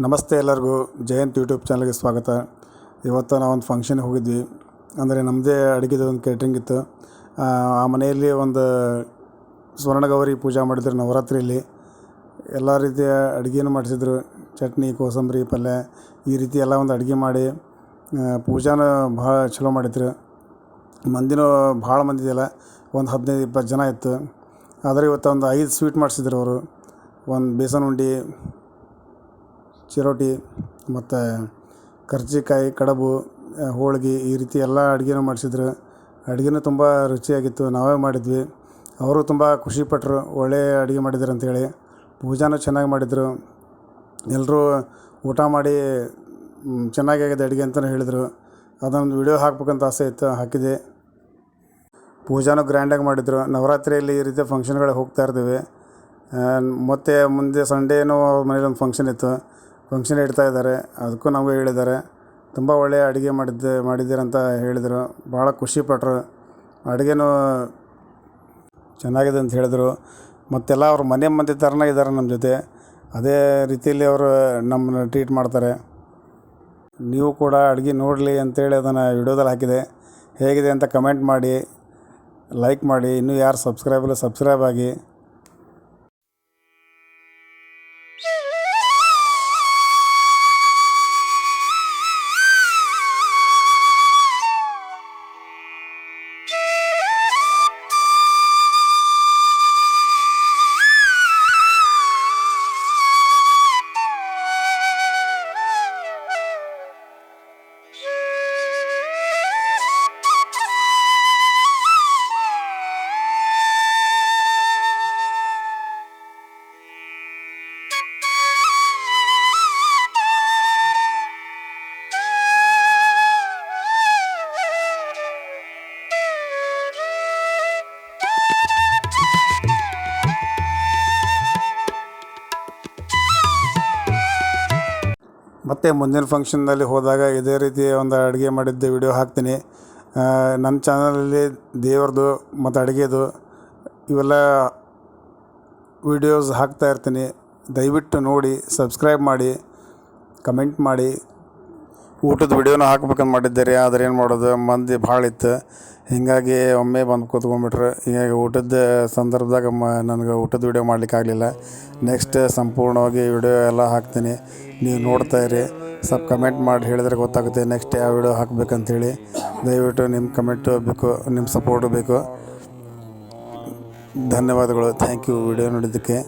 ನಮಸ್ತೆ ಎಲ್ಲರಿಗೂ. ಜಯಂತ್ ಯೂಟ್ಯೂಬ್ ಚಾನಲ್ಗೆ ಸ್ವಾಗತ. ಇವತ್ತು ನಾವೊಂದು ಫಂಕ್ಷನ್ಗೆ ಹೋಗಿದ್ವಿ. ಅಂದರೆ ನಮ್ಮದೇ ಅಡುಗೆದು ಒಂದು ಕೇಟ್ರಿಂಗ್ ಇತ್ತು. ಆ, ಮನೆಯಲ್ಲಿ ಒಂದು ಸ್ವರ್ಣಗೌರಿ ಪೂಜೆ ಮಾಡಿದ್ರು ನವರಾತ್ರಿಯಲ್ಲಿ. ಎಲ್ಲ ರೀತಿಯ ಅಡುಗೆನೂ ಮಾಡಿಸಿದ್ರು. ಚಟ್ನಿ ಕೋಸಂಬರಿ ಪಲ್ಯ ಈ ರೀತಿ ಎಲ್ಲ ಒಂದು ಅಡುಗೆ ಮಾಡಿ ಪೂಜಾನ ಭಾಳ ಚಲೋ ಮಾಡಿದ್ರು. ಮಂದಿನೂ ಭಾಳ ಮಂದಿ ಇದೆಯಲ್ಲ ಒಂದು ಹದಿನೈದು ಇಪ್ಪತ್ತು ಜನ ಇತ್ತು. ಆದರೆ ಇವತ್ತು ಒಂದು ಐದು ಸ್ವೀಟ್ ಮಾಡಿಸಿದ್ರು ಅವರು. ಒಂದು ಬೇಸನ್ ಉಂಡೆ ಚಿರೋಟಿ ಮತ್ತು ಕರ್ಜಿಕಾಯಿ, ಕಡುಬು ಹೋಳಿಗೆ ಈ ರೀತಿ ಎಲ್ಲ ಅಡುಗೆನೂ ಮಾಡಿಸಿದ್ರು. ಅಡುಗೆನೂ ತುಂಬ ರುಚಿಯಾಗಿತ್ತು. ನಾವೇ ಮಾಡಿದ್ವಿ. ಅವರು ತುಂಬ ಖುಷಿಪಟ್ಟರು ಒಳ್ಳೆಯ ಅಡುಗೆ ಮಾಡಿದ್ರು ಅಂಥೇಳಿ ಪೂಜಾನೂ ಚೆನ್ನಾಗಿ ಮಾಡಿದರು. ಎಲ್ಲರೂ ಊಟ ಮಾಡಿ ಚೆನ್ನಾಗಿ ಆಗಿದೆ ಅಡುಗೆ ಅಂತಲೇ ಹೇಳಿದರು. ಅದೊಂದು ವಿಡಿಯೋ ಹಾಕ್ಬೇಕಂತ ಆಸೆ ಇತ್ತು, ಹಾಕಿದೆ. ಪೂಜಾನೂ ಗ್ರ್ಯಾಂಡಾಗಿ ಮಾಡಿದರು. ನವರಾತ್ರಿಯಲ್ಲಿ ಈ ರೀತಿ ಫಂಕ್ಷನ್ಗಳಿಗೆ ಹೋಗ್ತಾ ಇರ್ತೀವಿ. ಮತ್ತು ಮುಂದೆ ಸಂಡೇನೂ ಮನೇಲಿ ಒಂದು ಫಂಕ್ಷನ್ ಇತ್ತು. ಫಂಕ್ಷನ್ ಇಡ್ತಾ ಇದ್ದಾರೆ. ಅದಕ್ಕೂ ನಮಗೂ ಹೇಳಿದ್ದಾರೆ. ತುಂಬ ಒಳ್ಳೆಯ ಅಡುಗೆ ಮಾಡಿದ್ದೆ ಮಾಡಿದ್ದೀರಂತ ಹೇಳಿದರು. ಭಾಳ ಖುಷಿಪಟ್ಟರು ಅಡುಗೆನೂ ಚೆನ್ನಾಗಿದೆ ಅಂತ ಹೇಳಿದರು. ಮತ್ತೆಲ್ಲ ಅವ್ರ ಮನೆ ಮಂದಿ ಥರನೇ ಇದ್ದಾರೆ ನಮ್ಮ ಜೊತೆ. ಅದೇ ರೀತಿಯಲ್ಲಿ ಅವರು ನಮ್ಮನ್ನ ಟ್ರೀಟ್ ಮಾಡ್ತಾರೆ. ನೀವು ಕೂಡ ಅಡುಗೆ ನೋಡಲಿ ಅಂತೇಳಿ ಅದನ್ನು ವಿಡಿಯೋದಲ್ಲಿ ಹಾಕಿದೆ. ಹೇಗಿದೆ ಅಂತ ಕಮೆಂಟ್ ಮಾಡಿ ಲೈಕ್ ಮಾಡಿ. ಇನ್ನೂ ಯಾರು ಸಬ್ಸ್ಕ್ರೈಬ್ ಇಲ್ಲ ಸಬ್ಸ್ಕ್ರೈಬ್ ಆಗಿ. ಮತ್ತು ಮುಂದಿನ ಫಂಕ್ಷನ್ನಲ್ಲಿ ಹೋದಾಗ ಇದೇ ರೀತಿ ಒಂದು ಅಡುಗೆ ಮಾಡಿದ್ದು ವಿಡಿಯೋ ಹಾಕ್ತೀನಿ. ನನ್ನ ಚಾನಲಲ್ಲಿ ದೇವ್ರದ್ದು ಮತ್ತು ಅಡುಗೆದು ಇವೆಲ್ಲ ವಿಡಿಯೋಸ್ ಹಾಕ್ತಾ ಇರ್ತೀನಿ. ದಯವಿಟ್ಟು ನೋಡಿ ಸಬ್ಸ್ಕ್ರೈಬ್ ಮಾಡಿ ಕಮೆಂಟ್ ಮಾಡಿ. ಊಟದ ವಿಡಿಯೋನ ಹಾಕ್ಬೇಕಂತ ಮಾಡಿದ್ದೆ ಆದ್ರೆ ಏನು ಮಾಡೋದು, ಮಂದಿ ಭಾಳ ಇತ್ತು. ಹೀಗಾಗಿ ಒಮ್ಮೆ ಬಂದು ಕೂತ್ಕೊಂಡ್ಬಿಟ್ರು. ಹೀಗಾಗಿ ಊಟದ ಸಂದರ್ಭದಾಗ ಮ, ನನಗೆ ಊಟದ ವಿಡಿಯೋ ಮಾಡ್ಲಿಕ್ಕೆ ಆಗಲಿಲ್ಲ. ನೆಕ್ಸ್ಟ್ ಸಂಪೂರ್ಣವಾಗಿ ವಿಡಿಯೋ ಎಲ್ಲ ಹಾಕ್ತೀನಿ. ನೀವು ನೋಡ್ತಾ ಇರಿ. ಸ್ವಲ್ಪ ಕಮೆಂಟ್ ಮಾಡಿ ಹೇಳಿದ್ರೆ ಗೊತ್ತಾಗುತ್ತೆ ನೆಕ್ಸ್ಟ್ ಯಾವ ವಿಡಿಯೋ ಹಾಕ್ಬೇಕಂತೇಳಿ. ದಯವಿಟ್ಟು ನಿಮ್ಮ ಕಮೆಂಟು ಬೇಕು, ನಿಮ್ಮ ಸಪೋರ್ಟು ಬೇಕು. ಧನ್ಯವಾದಗಳು. ಥ್ಯಾಂಕ್ ಯು ವಿಡಿಯೋ ನೋಡಿದ್ದಕ್ಕೆ.